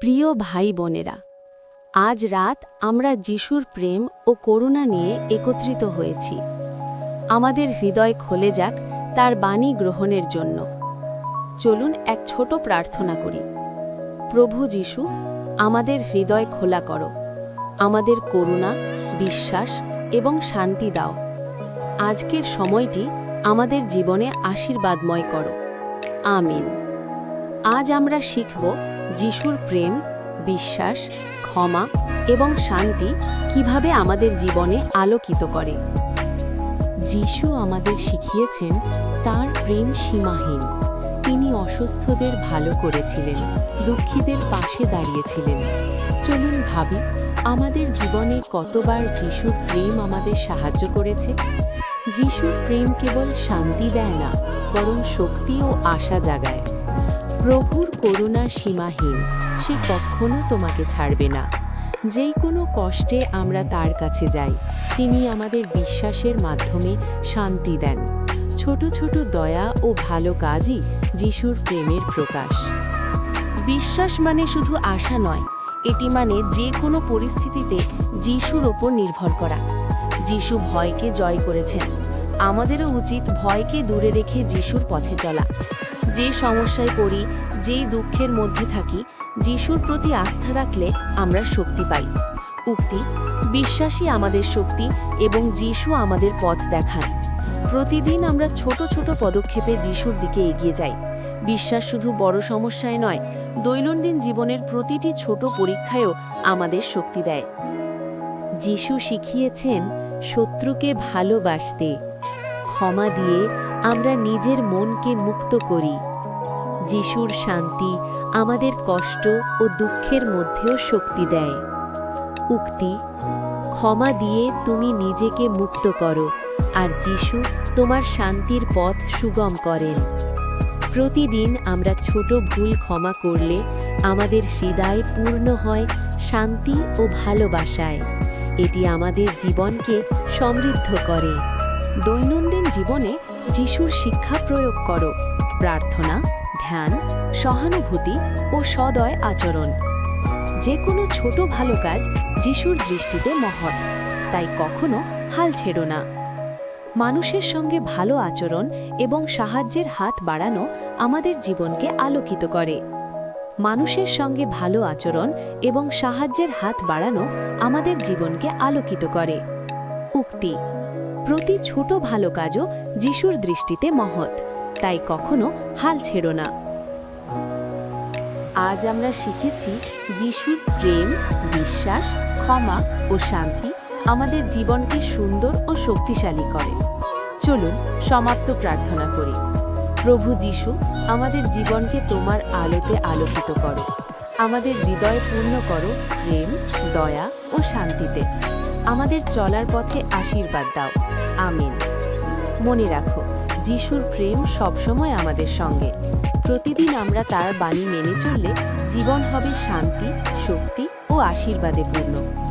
প্রিয় ভাই বোনেরা, আজ রাত আমরা যিশুর প্রেম ও করুণা নিয়ে একত্রিত হয়েছি। আমাদের হৃদয় খোলে যাক তার বাণী গ্রহণের জন্য। চলুন এক ছোট প্রার্থনা করি। প্রভু যিশু, আমাদের হৃদয় খোলা করো। আমাদের করুণা, বিশ্বাস এবং শান্তি দাও। আজকের সময়টি আমাদের জীবনে আশীর্বাদময় করো। আমিন। আজ আমরা শিখব যিশুর প্রেম, বিশ্বাস, ক্ষমা এবং শান্তি কীভাবে আমাদের জীবনে আলোকিত করে। যিশু আমাদের শিখিয়েছেন তার প্রেম সীমাহীন। তিনি অসুস্থদের ভালো করেছিলেন, দুঃখীদের পাশে দাঁড়িয়েছিলেন। চলুন ভাবি, আমাদের জীবনে কতবার যিশুর প্রেম আমাদের সাহায্য করেছে? যিশুর প্রেম কেবল শান্তি দেয় না, বরং শক্তি ও আশা জাগায়। প্রভুর করুণা সীমাহীন, সে কখনো তোমাকে ছাড়বে না। যেই কোনো কষ্টে আমরা তার কাছে যাই, তিনি আমাদের বিশ্বাসের মাধ্যমে শান্তি দেন। ছোট ছোট দয়া ও ভালো কাজই যিশুর প্রেমের প্রকাশ। বিশ্বাস মানে শুধু আশা নয়, এটি মানে যে কোনো পরিস্থিতিতে যিশুর ওপর নির্ভর করা। যিশু ভয়কে জয় করেছেন, আমাদেরও উচিত ভয়কে দূরে রেখে যিশুর পথে চলা। যে সমস্যায় পড়ি যেই দুঃখের মধ্যে থাকি, যিশুর প্রতি আস্থা রাখলে আমরা শক্তি পাই। উক্তি, বিশ্বাসই আমাদের শক্তি এবং যিশু আমাদের পথ দেখান। প্রতিদিন আমরা ছোট ছোট পদক্ষেপে যিশুর দিকে এগিয়ে যাই। বিশ্বাস শুধু বড় সমস্যায় নয়, দৈনন্দিন জীবনের প্রতিটি ছোট পরীক্ষায়ও আমাদের শক্তি দেয়। যিশু শিখিয়েছেন, শত্রুকে ভালোবাসতে, ক্ষমা দিয়ে আমরা নিজের মনকে মুক্ত করি। যিশুর শান্তি আমাদের কষ্ট ও দুঃখের মধ্যেও শক্তি দেয়। উক্তি, ক্ষমা দিয়ে তুমি নিজেকে মুক্ত করো আর যিশু তোমার শান্তির পথ সুগম করেন। প্রতিদিন আমরা ছোট ভুল ক্ষমা করলে আমাদের হৃদয় পূর্ণ হয় শান্তি ও ভালোবাসায়। এটি আমাদের জীবনকে সমৃদ্ধ করে। দৈনন্দিন জীবনে যিশুর শিক্ষা প্রয়োগ করো, প্রার্থনা, ধ্যান, সহানুভূতি ও সদয় আচরণ। যে কোনো ছোট ভালো কাজ যিশুর দৃষ্টিতে মহৎ, তাই কখনো হাল ছেড়ো না। মানুষের সঙ্গে ভালো আচরণ এবং সাহায্যের হাত বাড়ানো আমাদের জীবনকে আলোকিত করে। মানুষের সঙ্গে ভালো আচরণ এবং সাহায্যের হাত বাড়ানো আমাদের জীবনকে আলোকিত করে। উক্তি প্রতি ছোট ভালো কাজও যিশুর দৃষ্টিতে মহৎ। তাই কখনো হাল ছেড়ো না। আজ আমরা শিখেছি যিশুর প্রেম, বিশ্বাস, ক্ষমা ও শান্তি আমাদের জীবনকে সুন্দর ও শক্তিশালী করে। চলুন সমাপ্ত প্রার্থনা করি। প্রভু যিশু, আমাদের জীবনকে তোমার আলোতে আলোকিত করো। আমাদের হৃদয় পূর্ণ করো প্রেম, দয়া ও শান্তিতে। আমাদের চলার পথে আশীর্বাদ দাও। আমিন। মনে রাখো, যিশুর প্রেম সবসময় আমাদের সঙ্গে। প্রতিদিন আমরা তার বাণী মেনে চললে জীবন হবে শান্তি, শক্তি ও আশীর্বাদে পূর্ণ।